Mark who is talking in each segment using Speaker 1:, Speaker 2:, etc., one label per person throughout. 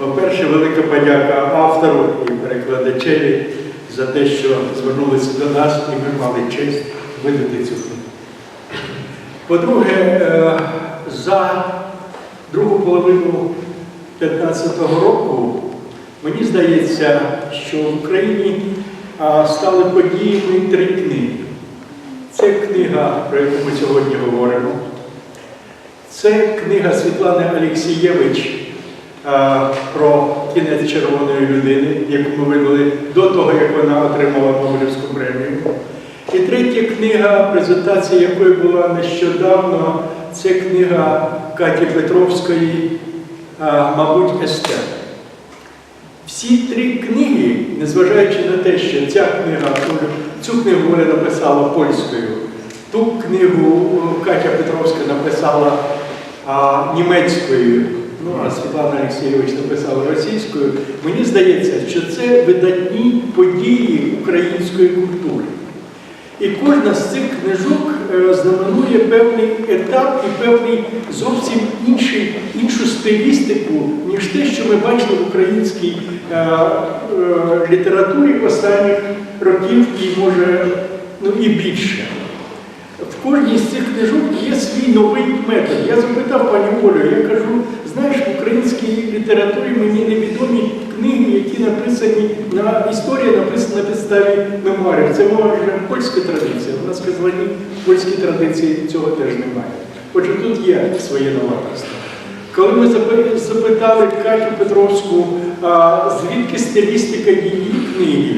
Speaker 1: По-перше, велика подяка автору і перекладачеві за те, що звернулися до нас і ми мали честь видати цю книгу. По-друге, е, за другу половину 2015 року мені здається, що в Україні стали подіями три книги. Це книга, про яку ми сьогодні говоримо. Це книга Світлани Алексієвич а, про кінець червоної людини, яку ми видали до того, як вона отримала Нобелівську премію. І третя книга, презентація якої була нещодавно, це книга Каті Петровської, мабуть, Естер. Всі три книги, незважаючи на те, що ця книга, цю книгу вона написала польською, ту книгу Катя Петровська написала а, німецькою, ну а Світлана Олексійович написала російською, мені здається, що це видатні події української культури. І кожна з цих книжок е, знаменує певний етап і певний зовсім інший, іншу стилістику, ніж те, що ми бачили в українській е, е, літературі останніх років і може ну, і більше. В кожній з цих книжок є свій новий метод. Я запитав пані Олю, я кажу, українській літературі мені невідомі книги, які написані на історія написана на підставі мемуарів. Це може польська традиція. Вона нас казані польські традиції цього теж немає. Отже, тут є своє новаторство. Коли ми запитали Катю Петровську, а, звідки стилістика її книги,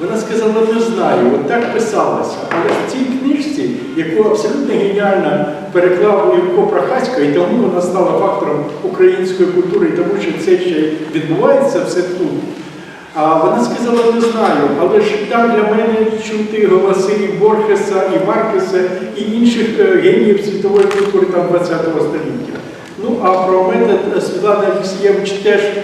Speaker 1: вона сказала, не знаю, от так писалося. Але в цій книжці, яку абсолютно геніально переклав Євко Прохасько, і тому вона стала фактором української культури, і тому що це ще відбувається все тут. А вона сказала, не знаю, але ж там для мене чути голоси і Борхеса, і Маркеса, і інших е, геніїв світової культури там 20-го століття. Ну, а про метод Світлана Олексієвич теж, е,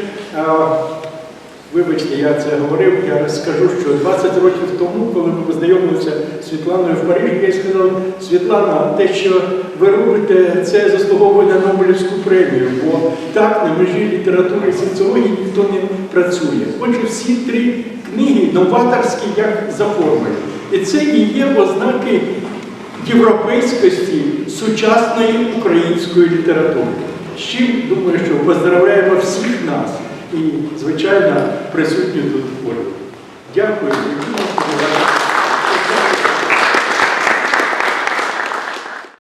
Speaker 1: вибачте, я це говорив, я скажу, що 20 років тому, коли ми познайомилися з Світланою в Парижі, я сказав, Світлана, те, що ви робите, це заслуговує на Нобелівську премію, бо так на межі літератури і соціології ніхто не працює. Отже, всі три книги новаторські, як за формою. І це і є ознаки європейськості сучасної української літератури. З чим думаю, що поздравляємо всіх і, звичайно, присутню тут Олю. Дякую.